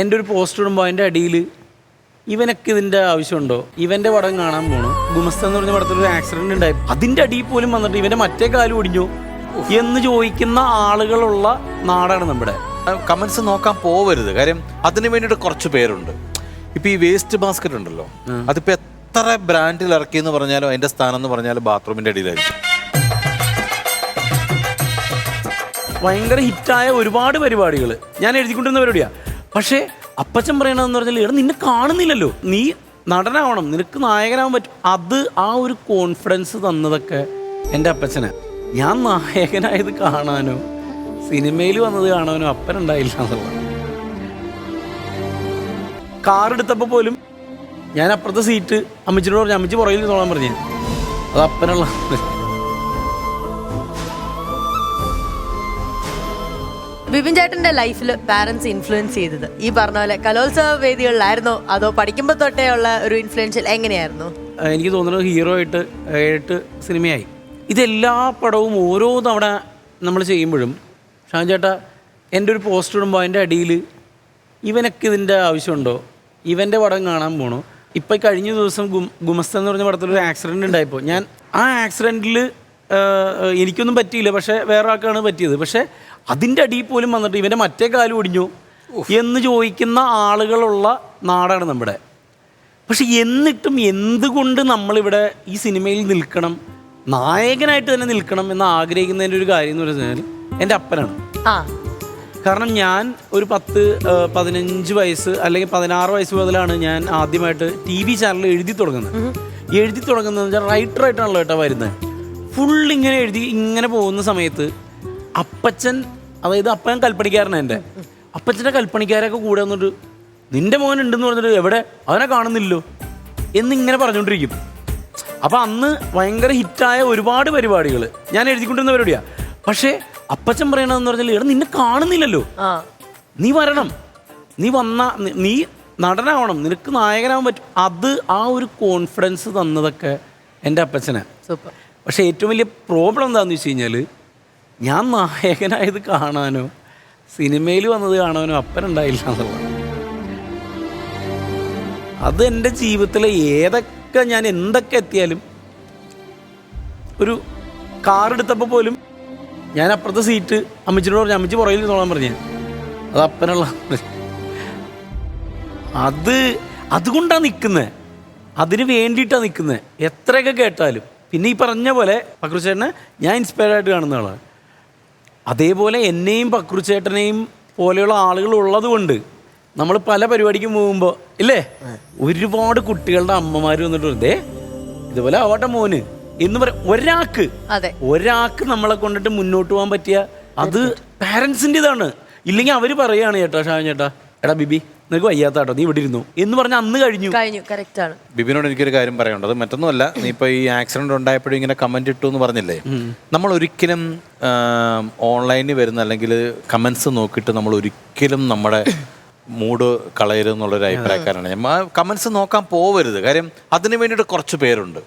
എന്റെ ഒരു പോസ്റ്റ് ഇടുമ്പോൾ അതിന്റെ അടിയിൽ ഇവനൊക്കെ ഇതിന്റെ ആവശ്യമുണ്ടോ? ഇവന്റെ പടം കാണാൻ പോണു. ഗുമസ്ത എന്ന് പറഞ്ഞ പടത്തിൽ ഒരു ആക്സിഡന്റ് ഉണ്ടായി. അതിന്റെ അടിയിൽ പോലും വന്നിട്ട് ഇവന്റെ മറ്റേ കാലം ഒടിഞ്ഞു എന്ന് ചോദിക്കുന്ന ആളുകളുള്ള നാടാണ് നമ്മുടെ. കമൻസ് നോക്കാൻ പോവരുത്. കാര്യം അതിന് വേണ്ടിയിട്ട് കുറച്ച് പേരുണ്ട്. ഇപ്പം ഈ വേസ്റ്റ് ബാസ്ക്കറ്റ് ഉണ്ടല്ലോ. അതിപ്പോൾ എത്ര ബ്രാൻഡിൽ ഇറക്കി എന്ന് പറഞ്ഞാലും അതിന്റെ സ്ഥാനം എന്ന് പറഞ്ഞാലും ബാത്റൂമിന്റെ അടിയിലായിരിക്കും. ഭയങ്കര ഹിറ്റായ ഒരുപാട് പരിപാടികൾ ഞാൻ എഴുതിക്കൊണ്ടിരുന്ന പരിപാടിയാണ് പക്ഷേ അപ്പച്ചൻ പറയണതെന്ന് പറഞ്ഞാൽ എടാ നിന്നെ കാണുന്നില്ലല്ലോ. നീ നടനാവണം. നിനക്ക് നായകനാവാൻ പറ്റും. അത് ആ ഒരു കോൺഫിഡൻസ് തന്നതൊക്കെ എന്റെ അപ്പച്ചന്. ഞാൻ നായകനായത് കാണാനോ സിനിമയിൽ വന്നത് കാണാനോ അപ്പനുണ്ടായില്ല എന്നുള്ളത്. കാർ എടുത്തപ്പോൾ പോലും ഞാൻ അപ്പുറത്തെ സീറ്റ് അമ്മച്ചിനോട് പറഞ്ഞു അമ്മച്ചി പുറകിൽ തോന്നാൻ പറഞ്ഞു. അത് അപ്പനുള്ള ബിപിൻ ചേട്ടന്റെ ലൈഫിൽ പാരന്റ്സ് ഇൻഫ്ലുവൻസ് ചെയ്തത്? ഈ പറഞ്ഞ പോലെ കലോത്സവ വേദികളിലായിരുന്നോ? അതോ പഠിക്കുമ്പോൾ തൊട്ടേ ഉള്ള ഒരു ഇൻഫ്ലുവൻഷ്യൽ എങ്ങനെയായിരുന്നു? എനിക്ക് തോന്നുന്നത് ഹീറോ ആയിട്ട് ആയിട്ട് സിനിമയായി ഇതെല്ലാ പടവും ഓരോ തവണ നമ്മൾ ചെയ്യുമ്പോഴും ഷാൻ ചേട്ടാ എന്റെ ഒരു പോസ്റ്റർ ഇടുമ്പോൾ അതിന്റെ അടിയിൽ ഇവനൊക്കെ ഇതിന്റെ ആവശ്യമുണ്ടോ? ഇവന്റെ പടം കാണാൻ പോകണോ ഇപ്പം കഴിഞ്ഞ ദിവസം ഗുമസ്ത എന്ന് പറഞ്ഞ പടത്തിൽ ഒരു ആക്സിഡന്റ് ഉണ്ടായപ്പോൾ ഞാൻ ആ ആക്സിഡന്റിൽ എനിക്കൊന്നും പറ്റിയില്ല. പക്ഷേ വേറെ ആൾക്കാണ് പറ്റിയത്. പക്ഷേ അതിന്റെ അടിയിൽ പോലും വന്നിട്ട് ഇവന്റെ മറ്റേ കാലം ഒടിഞ്ഞു എന്ന് ചോദിക്കുന്ന ആളുകളുള്ള നാടാണ് നമ്മുടെ. പക്ഷെ എന്നിട്ടും എന്തുകൊണ്ട് നമ്മളിവിടെ ഈ സിനിമയിൽ നിൽക്കണം നായകനായിട്ട് തന്നെ നിൽക്കണം എന്ന് ആഗ്രഹിക്കുന്നതിന്റെ ഒരു കാര്യം എന്ന് പറഞ്ഞാൽ എന്റെ അപ്പനാണ്. ആ. കാരണം ഞാൻ ഒരു പത്ത് പതിനഞ്ച് വയസ്സ് അല്ലെങ്കിൽ പതിനാറ് വയസ്സ് മുതലാണ് ഞാൻ ആദ്യമായിട്ട് ടി വി ചാനൽ എഴുതി തുടങ്ങുന്നത്. എഴുതി തുടങ്ങുന്നത് വെച്ചാൽ റൈറ്ററായിട്ടാണല്ലോ കേട്ടോ വരുന്നത്. ഫുൾ ഇങ്ങനെ എഴുതി ഇങ്ങനെ പോകുന്ന സമയത്ത് അപ്പച്ചൻ അതായത് അപ്പൻ കൽപ്പണിക്കാരനാണ് എന്റെ. അപ്പച്ചന്റെ കൽപ്പണിക്കാരൊക്കെ കൂടെ വന്നിട്ട് നിന്റെ മോൻ ഉണ്ടെന്ന് പറഞ്ഞിട്ട് എവിടെ? അവനെ കാണുന്നില്ലല്ലോ. എന്നിങ്ങനെ പറഞ്ഞുകൊണ്ടിരിക്കും അപ്പം അന്ന് ഭയങ്കര ഹിറ്റായ ഒരുപാട് പരിപാടികൾ ഞാൻ എഴുതിക്കൊണ്ടിരുന്ന പരിപാടിയാണ് പക്ഷേ അപ്പച്ചൻ പറയണതെന്ന് പറഞ്ഞാൽ എടാ നിന്നെ കാണുന്നില്ലല്ലോ. നീ വരണം. നീ വന്ന നീ നടനാവണം. നിനക്ക് നായകനാവാൻ പറ്റും. അത് ആ ഒരു കോൺഫിഡൻസ് തന്നതൊക്കെ എന്റെ അപ്പച്ചനാണ് സൂപ്പർ. പക്ഷേ ഏറ്റവും വലിയ പ്രോബ്ലം എന്താണെന്ന് വെച്ച് കഴിഞ്ഞാൽ ഞാൻ നായകനായത് കാണാനോ സിനിമയിൽ വന്നത് കാണാനോ അപ്പനുണ്ടായില്ല എന്നുള്ളത് അത് എന്റെ ജീവിതത്തിലെ ഏതൊക്കെ ഞാൻ എന്തൊക്കെ എത്തിയാലും ഒരു കാർ എടുത്തപ്പോൾ പോലും ഞാൻ അപ്പുറത്തെ സീറ്റ് അമ്മച്ചിനോട് പറഞ്ഞു അമ്മച്ചി പുറകിൽ നിന്നോളാൻ പറഞ്ഞു അത് അപ്പനുള്ള അത് അതുകൊണ്ടാണ് നിൽക്കുന്നത് അതിന് വേണ്ടിയിട്ടാണ് നിൽക്കുന്നത് എത്രയൊക്കെ കേട്ടാലും. പിന്നെ ഈ പറഞ്ഞ പോലെ പക്രുച്ചേട്ടനെ ഞാൻ ഇൻസ്പയർ ആയിട്ട് കാണുന്ന ആളാണ് അതേപോലെ എന്നെയും പക്രുച്ചേട്ടനെയും പോലെയുള്ള ആളുകൾ ഉള്ളതുകൊണ്ട് നമ്മൾ പല പരിപാടിക്കും പോകുമ്പോൾ ഇല്ലേ? ഒരുപാട് കുട്ടികളുടെ അമ്മമാർ വന്നിട്ട് വെറുതെ ദേ ഇതുപോലെ ആവട്ടെ മോന്. എന്ന് പറയും. ഒരാൾക്ക് ഒരാൾക്ക് നമ്മളെ കൊണ്ടിട്ട് മുന്നോട്ട് പോകാൻ പറ്റിയ അത് പാരൻസിന്റെ ഇതാണ് ഇല്ലെങ്കിൽ അവർ പറയുകയാണ് ചേട്ടാ ഷാൻ ചേട്ടാ എടാ ബിബി നിനക്ക് വയ്യാത്ത കേട്ടോ നീ ഇവിടെ ഇരുന്നു. എന്ന് പറഞ്ഞ അന്ന് കഴിഞ്ഞു. കഴിഞ്ഞു കറക്റ്റ് ആണ്. ബിബിനോട് എനിക്കൊരു കാര്യം പറയാനുണ്ട്. അത് മറ്റൊന്നുമല്ല നീ ഇപ്പൊ ഈ ആക്സിഡന്റ് ഉണ്ടായപ്പോഴും ഇങ്ങനെ കമന്റ് ഇട്ടു എന്ന് പറഞ്ഞില്ലേ? നമ്മൾ ഒരിക്കലും ഓൺലൈനിൽ വരുന്ന അല്ലെങ്കിൽ കമന്റ്സ് നോക്കിയിട്ട് നമ്മൾ ഒരിക്കലും നമ്മുടെ മൂഡ് കളയരുത് എന്നുള്ളൊരു അഭിപ്രായക്കാരാണ് ഞാൻ. കമന്റ്സ് നോക്കാൻ പോവരുത്. കാര്യം അതിന് വേണ്ടിയിട്ട് കുറച്ച് പേരുണ്ട്.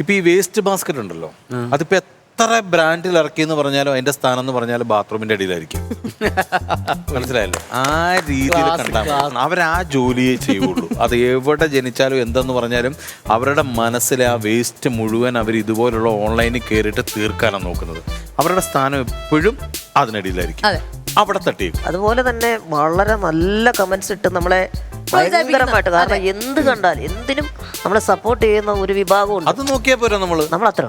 ഇപ്പൊ ഈ വേസ്റ്റ് ബാസ്ക്കറ്റ് ഉണ്ടല്ലോ. അതിപ്പോ എത്ര ബ്രാൻഡിൽ ഇറക്കി എന്ന് പറഞ്ഞാലും അതിന്റെ സ്ഥാനം എന്ന് പറഞ്ഞാലും ബാത്റൂമിന്റെ അടിയിലായിരിക്കും. മനസ്സിലായല്ലോ? ആ രീതിയിൽ കണ്ടാൽ. അവർ ആ ജോലിയെ ചെയ്യുള്ളൂ. അത് എവിടെ ജനിച്ചാലും എന്തെന്ന് പറഞ്ഞാലും അവരുടെ മനസ്സിലെ ആ വേസ്റ്റ് മുഴുവൻ അവർ ഇതുപോലുള്ള ഓൺലൈനിൽ കയറിയിട്ട് തീർക്കാനാണ് നോക്കുന്നത്. അവരുടെ സ്ഥാനം എപ്പോഴും അതിനടിയിലായിരിക്കും. അതെ. അവിടെ തട്ടിയേക്കും. അതുപോലെ തന്നെ വളരെ നല്ല കമന്റ്സ് ഇട്ട് നമ്മളെ ഭയങ്കരമായിട്ട് കാരണം എന്ത് കണ്ടാലും എന്തിനും നമ്മളെ സപ്പോർട്ട് ചെയ്യുന്ന ഒരു വിഭാഗമുണ്ട് അത് നോക്കിയാൽ പോരാ നമ്മൾ. നമ്മൾ അത്ര